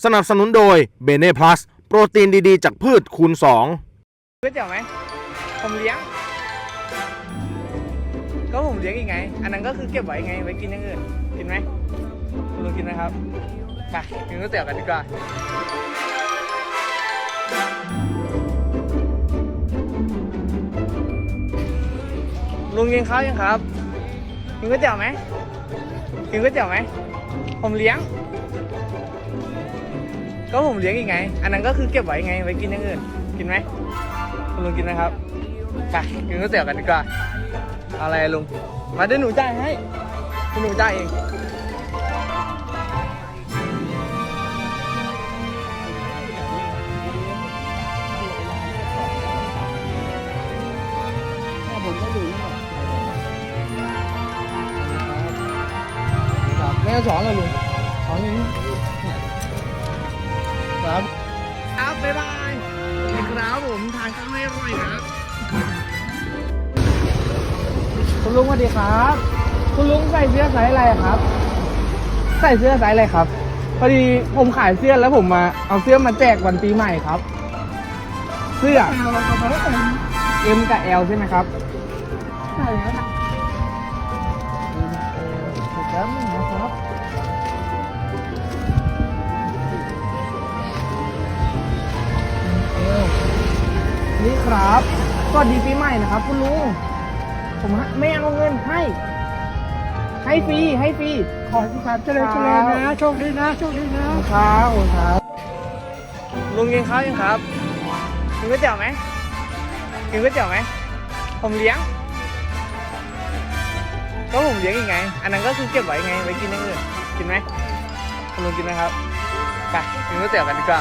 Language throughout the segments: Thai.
สนับสนุนโดยเบเน่พลัสโปรตีนดีๆ จากพืชคูณ2ก๋วยเตี๋ยวไหม ผมเลี้ยง ก็ผมเลี้ยงอีกไง อันนั้นก็คือเก็บไว้ไง ไว้กินอย่างอื่น กินไหมคุณลุงกินไหมครับ ไปกินก๋วยเตี๋ยวกันดีกว่า ลุงกินข้าวยังครับ กินก๋วยเตี๋ยวไหม กินก๋วยเตี๋ยวไหม ผมเลี้ยง ก็ผมเลี้ยงอีกไง อันนั้นก็คือเก็บไว้ไง ไว้กินอย่างอื่น กินไหมคุณลุงกินไหมครับ ไปกินก๋วยเตี๋ยวกันดีกว่า อะไรลุง มาเดี๋ยวหนูจ่ายให้เดี๋ยวหนูจ่ายเองผมก็อยู่นี่แหละแม่สอนเหรอลุงสอนอย่างนี้ ครับคุณลุงสวัสดีครับ คุณลุงใส่เสื้อไซส์อะไรครับ ใส่เสื้อไซส์อะไรครับ พอดีผมขายเสื้อแล้วผมมาเอาเสื้อมาแจกวันปีใหม่ครับ เสื้อ เอาเราก็บอกเป็น M กับ L ใช่ไหมครับ ใช่แล้ว นี่ครับสวัสดีปีใหม่นะครับ คุณลุงผมให้ไม่เอาเงินให้ ให้ฟรีให้ฟรีขอที่ครับเจริญเจริญนะโชคดีนะโชคดีนะครับขอบคุณครับลุงกินข้าวยังครับกินก๋วยเตี๋ยวไหมกินก๋วยเตี๋ยวไหมผมเลี้ยง ก็ผมเลี้ยงอีกไง อันนั้นก็คือเก็บไว้ไงไว้กินอย่างอื่นกินไหมคุณลุงกินไหมครับไปกินก๋วยเตี๋ยวกันดีกว่า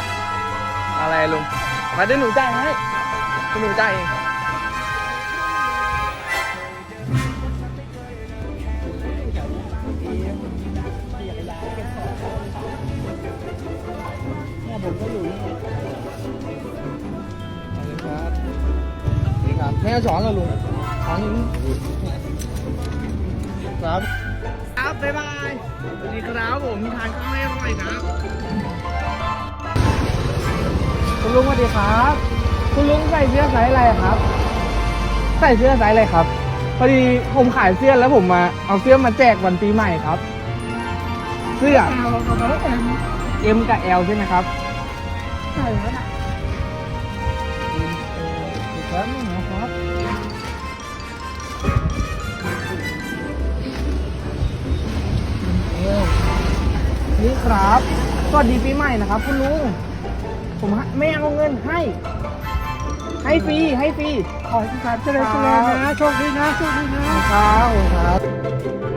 เอาอะไรลุงมาเดี๋ยวหนูจ่ายให้ เดี๋ยวหนูจ่ายเองเนี่ยผมก็อยู่นี่แหละครับนี่ครับแม่สอนเหรอลุงสอนอย่างนี้ครับ ครับบ๊ายบายสวัสดีครับผมทานข้าวให้อร่อยครับคุณลุงสวัสดีครับ คุณลุงใส่เสื้อไซส์อะไรครับ ใส่เสื้อไซส์อะไรครับ พอดีผมขายเสื้อแล้วผมมาเอาเสื้อมาแจกวันปีใหม่ครับ เสื้อ เอาเราก็บอกเป็น M กับ L ใช่ไหมครับใช่แล้วนะถูกแล้วนะครับนี่ครับสวัสดีปีใหม่นะครับ คุณลุง ผมให้ไม่เอาเงินให้ ให้ฟรีให้ฟรีขอที่ครับเจริญเจริญนะโชคดีนะโชคดีนะครับครับ